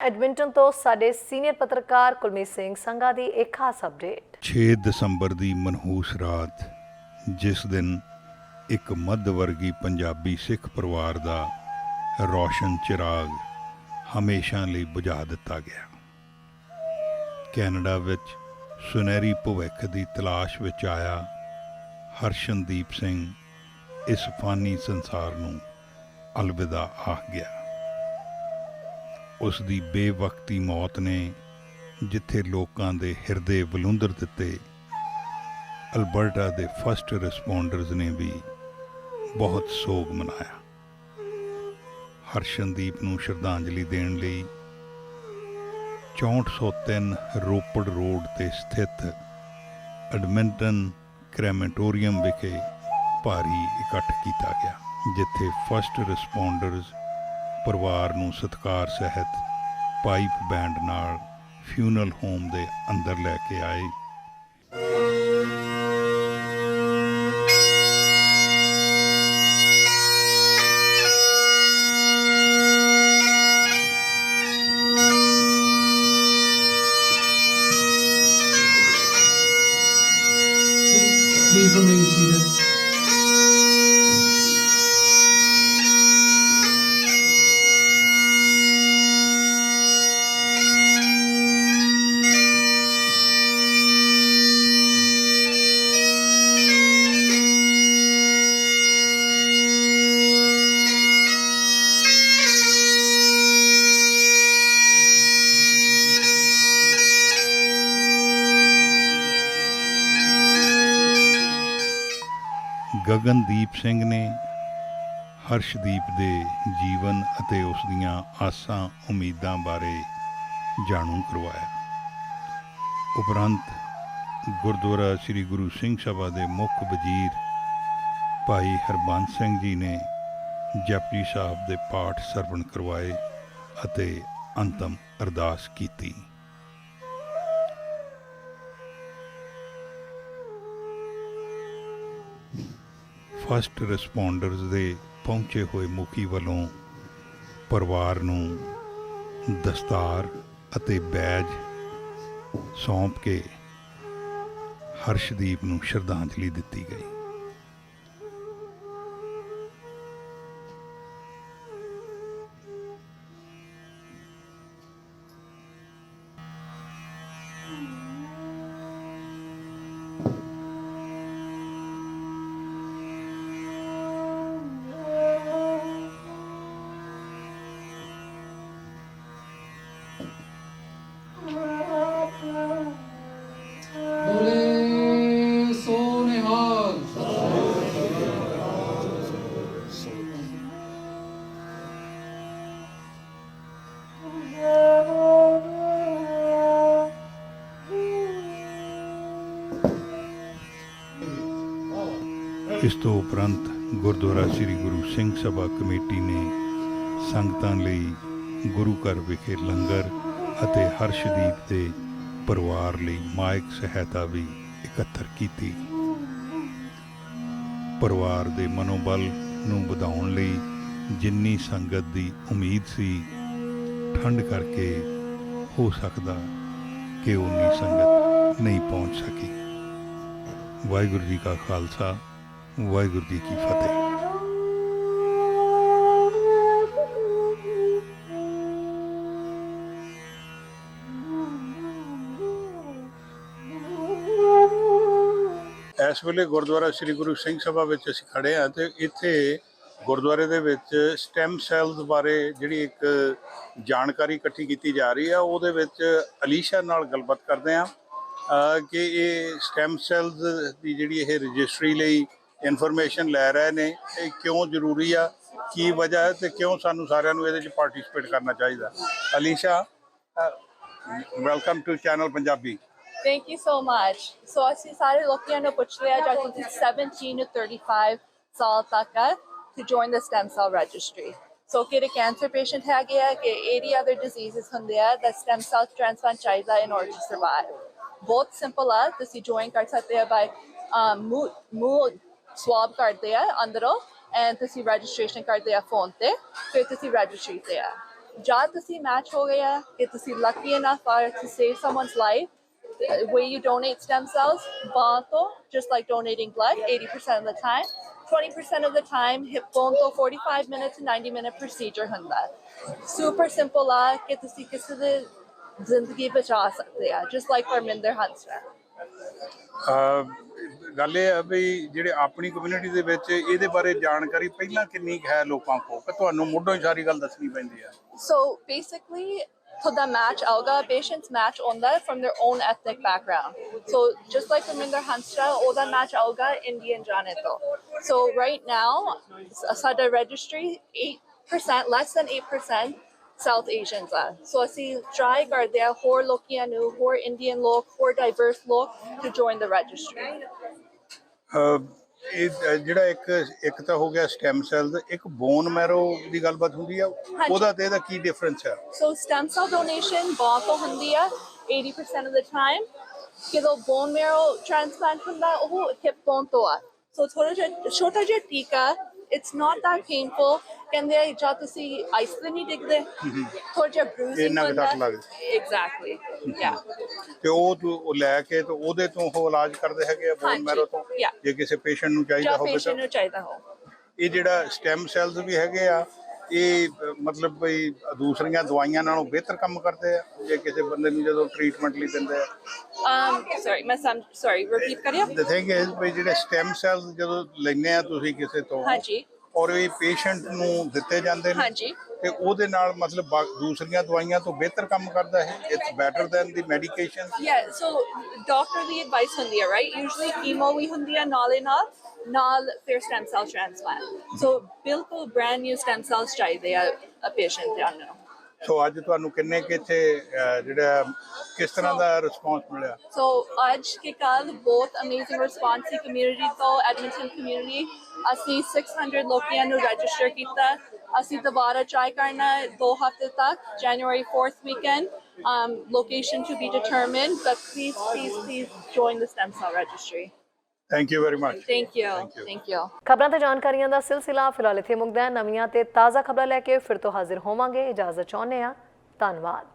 Edmonton ਤੋਂ ਸਾਡੇ senior ਪੱਤਰਕਾਰ ਕੁਲਮੀਤ ਸਿੰਘ ਸੰਘਾ ਦੀ ਇੱਕ ਖਾਸ ਅਪਡੇਟ 6 ਦਸੰਬਰ ਦੀ ਮਨਹੂਸ ਰਾਤ, ਜਿਸ ਦਿਨ ਇੱਕ ਮੱਧ ਵਰਗੀ ਪੰਜਾਬੀ ਸਿੱਖ ਪਰਿਵਾਰ ਦਾ ਰੌਸ਼ਨ ਚਿਰਾਗ ਹਮੇਸ਼ਾ ਲਈ ਬੁਝਾ ਦਿੱਤਾ ਗਿਆ। ਕੈਨੇਡਾ ਵਿੱਚ ਸੁਨਹਿਰੀ ਭਵਿੱਖ ਦੀ ਤਲਾਸ਼ ਵਿੱਚ ਆਇਆ ਹਰਸ਼ਨਦੀਪ ਸਿੰਘ ਇਸ ਫਾਨੀ ਸੰਸਾਰ ਨੂੰ ਅਲਵਿਦਾ ਆਖ ਗਿਆ। ਉਸ ਦੀ ਬੇਵਕਤੀ ਮੌਤ ਨੇ ਜਿੱਥੇ ਲੋਕਾਂ ਦੇ ਹਿਰਦੇ ਬਲੁੰਦਰ ਦਿੱਤੇ, ਅਲਬਰਟਾ ਦੇ ਫਸਟ ਰਿਸਪੌਂਡਰਸ ਨੇ ਵੀ ਬਹੁਤ ਸੋਗ ਮਨਾਇਆ। ਹਰਸ਼ਨਦੀਪ ਨੂੰ ਸ਼ਰਧਾਂਜਲੀ ਦੇਣ ਲਈ 6403 ਰੋਪੜ ਰੋਡ ਤੇ ਸਥਿਤ ਐਡਮਿੰਟਨ ਕ੍ਰੈਮੇਟੋਰੀਅਮ ਵਿਖੇ ਭਾਰੀ ਇਕੱਠ ਕੀਤਾ ਗਿਆ, ਜਿੱਥੇ ਫਸਟ ਰਿਸਪੌਂਡਰਸ ਪਰਿਵਾਰ ਨੂੰ ਸਤਿਕਾਰ ਸਹਿਤ ਪਾਈਪ ਬੈਂਡ ਨਾਲ ਫਿਊਨਲ ਹੋਮ ਦੇ ਅੰਦਰ ਲੈ ਕੇ ਆਏ। ਗਗਨਦੀਪ ਸਿੰਘ ਨੇ ਹਰਸ਼ਦੀਪ ਦੇ ਜੀਵਨ ਅਤੇ ਉਸ ਦੀਆਂ ਆਸਾਂ, ਉਮੀਦਾਂ ਬਾਰੇ ਜਾਣੂ ਕਰਵਾਇਆ। ਉਪਰੰਤ ਗੁਰਦੁਆਰਾ ਸ੍ਰੀ ਗੁਰੂ ਸਿੰਘ ਸਭਾ ਦੇ ਮੁੱਖ ਵਜ਼ੀਰ ਭਾਈ ਹਰਬੰਸ ਸਿੰਘ ਜੀ ਨੇ ਜਪਜੀ ਸਾਹਿਬ ਦੇ ਪਾਠ ਸਰਵਣ ਕਰਵਾਏ ਅਤੇ ਅੰਤਮ ਅਰਦਾਸ ਕੀਤੀ। ਫਸਟ ਰਿਸਪੌਂਡਰਸ ਦੇ ਪਹੁੰਚੇ ਹੋਏ ਮੁਖੀ ਵੱਲੋਂ ਪਰਿਵਾਰ ਨੂੰ ਦਸਤਾਰ ਅਤੇ ਬੈਜ ਸੌਂਪ ਕੇ ਹਰਸ਼ਦੀਪ ਨੂੰ ਸ਼ਰਧਾਂਜਲੀ ਦਿੱਤੀ ਗਈ। ਇਸ ਤੋਂ ਉਪਰੰਤ ਗੁਰਦੁਆਰਾ ਸ੍ਰੀ ਗੁਰੂ ਸਿੰਘ ਸਭਾ ਕਮੇਟੀ ਨੇ ਸੰਗਤਾਂ ਲਈ ਗੁਰੂ ਘਰ ਵਿਖੇ ਲੰਗਰ ਅਤੇ ਹਰਸ਼ਦੀਪ ਦੇ ਪਰਿਵਾਰ ਲਈ ਮਾਇਕ ਸਹਾਇਤਾ ਵੀ ਇਕੱਤਰ ਕੀਤੀ। ਪਰਿਵਾਰ ਦੇ ਮਨੋਬਲ ਨੂੰ ਵਧਾਉਣ ਲਈ ਜਿੰਨੀ ਸੰਗਤ ਦੀ ਉਮੀਦ ਸੀ ਠੰਡ ਕਰਕੇ ਹੋ ਸਕਦਾ ਕਿ ਉਨੀ ਸੰਗਤ ਨਹੀਂ ਪਹੁੰਚ ਸਕੀ। ਵਾਹਿਗੁਰੂ ਜੀ ਕਾ ਖਾਲਸਾ ਵਾਹਿਗੁਰੂ ਜੀ ਕੀ ਫਤਿਹ। ਇਸ ਵੇਲੇ ਗੁਰਦੁਆਰਾ ਸ੍ਰੀ ਗੁਰੂ ਸਿੰਘ ਸਭਾ ਵਿੱਚ ਅਸੀਂ ਖੜੇ ਹਾਂ ਤੇ ਇੱਥੇ ਗੁਰਦੁਆਰੇ ਦੇ ਵਿੱਚ ਸਟੈਮ ਸੈਲਸ ਬਾਰੇ ਜਿਹੜੀ ਇੱਕ ਜਾਣਕਾਰੀ ਇਕੱਠੀ ਕੀਤੀ ਜਾ ਰਹੀ ਆ, ਉਹਦੇ ਵਿੱਚ ਅਲੀਸ਼ਾ ਨਾਲ ਗੱਲਬਾਤ ਕਰਦੇ ਹਾਂ। ਕਿ ਇਹ ਸਟੈਮ ਸੈਲਸ ਦੀ ਜਿਹੜੀ ਇਹ ਰਜਿਸਟਰੀ ਲਈ ਇਨਫੋਰਮੇਸ਼ਨ ਲੈ ਰਹੇ ਨੇ ਇਹ ਕਿਉਂ ਜ਼ਰੂਰੀ ਆ ਕੀ ਵਜ੍ਹਾ ਹੈ ਤੇ ਕਿਉਂ ਸਾਨੂੰ ਸਾਰਿਆਂ ਨੂੰ ਇਹਦੇ ਵਿੱਚ ਪਾਰਟਿਸਿਪੇਟ ਕਰਨਾ ਚਾਹੀਦਾ Alisha welcome to channel Punjabi Thank you so much. So ਅਸੀਂ ਸਾਰੇ ਲੋਕਾਂ ਨੂੰ ਪੁੱਛ ਲਿਆ ਜਾਂ ਤੁਸੀਂ 17 to 35 ਸਾਲ ਤੱਕ ਆ to join the stem cell registry. So ਕਿਹੜੇ ਕੈਂਸਰ ਪੇਸ਼ੈਂਟ ਹੈਗੇ ਆ ਕਿ any other diseases ਹੁੰਦੇ ਆ that stem cell transplant ਚਾਹੀਦਾ in order to survive. ਬਹੁਤ ਸਿੰਪਲ ਆ ਤੁਸੀਂ join ਕਰ ਸਕਦੇ ਆ by um, swab card there under and to see registration card there phone te so to see registration there job to see match ho gaya get to see lucky enough to save someone's life the way you donate stem cells bonto just like donating blood 80% of the time 20% of the time hip bone 45 minutes to 90 minute procedure hunda. Super simple la get to see kis the zindagi bacha sakte just like for minder hansra ਗੱਲ ਇਹ ਹੈ ਵੀ ਜਿਹੜੇ ਆਪਣੀ community ਦੇ ਵਿੱਚ ਇਹਦੇ ਬਾਰੇ ਜਾਣਕਾਰੀ ਪਹਿਲਾਂ ਕਿੰਨੀ ਕੁ ਹੈ ਲੋਕਾਂ ਕੋਲ ਕਿ ਤੁਹਾਨੂੰ ਮੁੱਢੋਂ ਹੀ ਸਾਰੀ ਗੱਲ ਦੱਸਣੀ ਪੈਂਦੀ ਹੈ So basically, so the match alga patients match on that from their own ethnic background. So just like Raminder Hansra, all that match alga Indian Janito. So right now, Asada registry, 8%, less than 8% South Asians are. So I see try ਕਰਦੇ ਆ ਹੋਰ ਲੋਕੀਆਂ ਨੂੰ ਹੋਰ Indian ਲੋਕ ਹੋਰ diverse ਲੋਕ to join the registry. ਇਹ ਜਿਹੜਾ ਇੱਕ ਇੱਕ ਤਾਂ ਹੋ ਗਿਆ ਸਟੈਮ ਸੈਲਸ ਇੱਕ ਬੋਨ ਮੈਰੋ ਦੀ ਗੱਲਬਾਤ ਹੁੰਦੀ ਆ। ਉਹਦਾ ਤੇ ਇਹਦਾ ਕੀ ਡਿਫਰੈਂਸ ਹੈ So stem cell donation ਬਾਂਹ ਤੋਂ ਹੁੰਦੀ ਆ 80% of the time ਜਦੋਂ bone marrow transplant ਹੁੰਦਾ ਉਹ hip bone ਤੋਂ ਆ। So ਥੋੜਾ ਜਿਹਾ ਛੋਟਾ ਜਿਹਾ ਟੀਕਾ it's not that painful. ਕਹਿੰਦੇ ਆ ਜਦ ਤੁਸੀਂ ਆਈਸ ਤੇ ਨਹੀਂ ਡਿੱਗਦੇ ਥੋੜਾ ਜਿਹਾ bruising ਇੰਨਾ ਕੁ ਡਰ ਲੱਗਦਾ। exactly. Yeah. ਤੇ ਉਹ ਤੂੰ ਉਹ ਲੈ ਕੇ ਤੇ ਉਹਦੇ ਤੋਂ ਉਹ ਇਲਾਜ ਕਰਦੇ ਹੈਗੇ ਆ ਬੋਨ ਹਾਂਜੀ, ਮੈਰੋ ਤੋਂ? yeah. ਜੇ ਕਿਸੇ ਪੇਸ਼ੈਂਟ ਨੂੰ ਚਾਹੀਦਾ ਜਾਂ ਹੋਵੇ ਤਾਂ? patient ਨੂੰ ਚਾਹੀਦਾ ਹੋ ਇਹ ਜਿਹੜਾ ਸਟੈਮ ਸੈਲਸ ਵੀ ਹੈਗੇ ਆ ਇਹ ਮਤਲਬ ਵੀ ਦੂਸਰੀਆਂ ਦਵਾਈਆਂ ਨਾਲੋਂ ਬਿਹਤਰ ਕੰਮ ਕਰਦੇ ਆ? ਜੇ ਕਿਸੇ ਬੰਦੇ ਨੂੰ ਜਦੋਂ ਟ੍ਰੀਟਮੈਂਟ ਲਈ ਦਿੰਦੇ ਆ? Um sorry ਮੈਂ ਸਮ sorry repeat ਕਰਿਆ ਦ ਥਿੰਗ ਇਜ਼ ਵੀ ਜਿਹੜੇ ਸਟੈਮ ਸੈਲਸ ਜਦੋਂ ਲੈਂਦੇ ਆ ਤੁਸੀਂ ਕਿਸੇ ਤੋਂ ਹਾਂਜੀ। ਔਰ ਇਹ ਪੇਸ਼ੈਂਟ ਨੂੰ ਦਿੱਤੇ ਜਾਂਦੇ ਨੇ। ਹਾਂਜੀ। ਤੇ ਉਹਦੇ ਨਾਲ ਮਤਲਬ ਬਾ- ਦੂਸਰੀਆਂ ਦਵਾਈਆਂ ਤੋਂ ਬਿਹਤਰ ਕੰਮ ਕਰਦਾ ਹੈ it's better than the medication Yeah, so doctor ਦੀ advice ਹੁੰਦੀ ਹੈ right? Usually chemo ਵੀ ਹੁੰਦੀ ਹੈ ਨਾਲੇ ਨਾਲ ਨਾਲ ਫਿਰ stem cell transplant so ਬਿਲਕੁਲ brand new stem cells ਚਾਹੀਦੇ ਆ ਪੇਸ਼ੈਂਟ ਦੇ ਨੂੰ ਸੋ ਅੱਜ ਤੁਹਾਨੂੰ ਕਿੰਨੇ ਕਿ ਇੱਥੇ ਜਿਹੜਾ ਕਿਸ ਤਰ੍ਹਾਂ ਦਾ ਰਿਸਪੌਂਸ ਮਿਲਿਆ ਸੋ ਅੱਜ ਕੇ ਕੱਲ ਬਹੁਤ ਅਮੇਜ਼ਿੰਗ ਰਿਸਪੌਂਸ ਸੀ ਕਮਿਊਨਿਟੀ ਤੋਂ ਐਡਮਿੰਟਨ ਕਮਿਊਨਿਟੀ ਅਸੀਂ 600 ਲੋਕਾਂ ਨੂੰ ਰਜਿਸਟਰ ਕੀਤਾ ਅਸੀਂ ਦੁਬਾਰਾ ਟਰਾਈ ਕਰਨਾ ਦੋ ਹਫ਼ਤੇ ਤੱਕ January 4th weekend um location to be determined but please please please join the stem cell registry thank you very much thank you. Thank you. thank you. ਖਬਰਾਂ ਤੇ ਜਾਣਕਾਰੀਆਂ ਦਾ ਸਿਲਸਿਲਾ ਫਿਲਹਾਲ ਇੱਥੇ ਮੁੱਕਦਾ ਹੈ। ਨਵੀਆਂ ਤੇ ਤਾਜ਼ਾ ਖਬਰਾਂ ਲੈ ਕੇ ਫਿਰ ਤੋਂ ਹਾਜ਼ਰ ਹੋਵਾਂਗੇ। ਇਜਾਜ਼ਤ ਚਾਹੁੰਦੇ ਹਾਂ। ਧੰਨਵਾਦ।